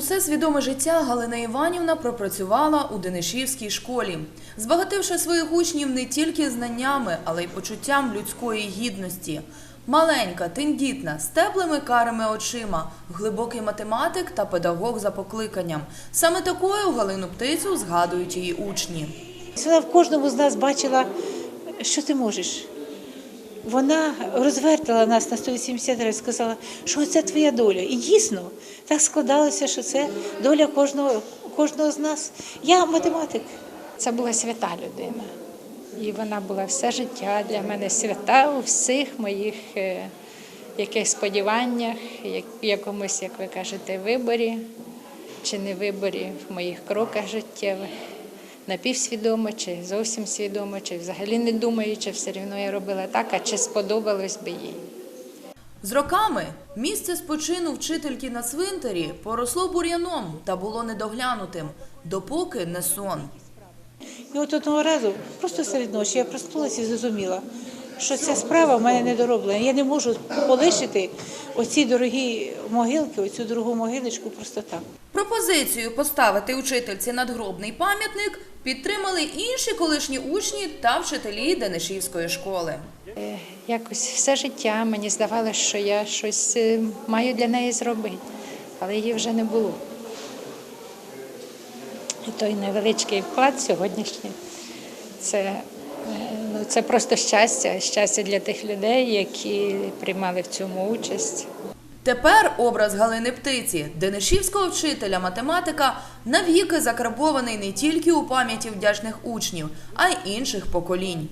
Усе свідоме життя Галина Іванівна пропрацювала у Денишівській школі, збагативши своїх учнів не тільки знаннями, але й почуттям людської гідності. Маленька, тендітна, з теплими карими очима, глибокий математик та педагог за покликанням. Саме такою Галину Птицю згадують її учні. Вона в кожному з нас бачила, що ти можеш. Вона розвертала нас на 180 разів, сказала, що це твоя доля. І дійсно так складалося, що це доля кожного, кожного з нас. Я математик. Це була свята людина. І вона була все життя для мене свята у всіх моїх е, яких сподіваннях, як, якомусь, як ви кажете, виборі чи не виборі в моїх кроках життєвих. Напівсвідомо, чи зовсім свідомо, чи взагалі не думаючи, все рівно я робила так, а чи сподобалось би їй. З роками місце спочину вчительки на цвинтарі поросло бур'яном та було недоглянутим, допоки не сон. І от одного разу, просто серед ночі, я проснулася і зрозуміла, що ця справа в мене не дороблена. Я не можу полишити оці дорогі могилки, оцю дорогу могилочку просто так. Пропозицію поставити учительці надгробний пам'ятник підтримали інші колишні учні та вчителі Денишівської школи. Е, Якось все життя мені здавалося, що я щось е, маю для неї зробити, але її вже не було. І той невеличкий вклад сьогоднішній це, це просто щастя, щастя для тих людей, які приймали в цьому участь. Тепер образ Галини Птиці, денишівського вчителя математика, навіки закарбований не тільки у пам'яті вдячних учнів, а й інших поколінь.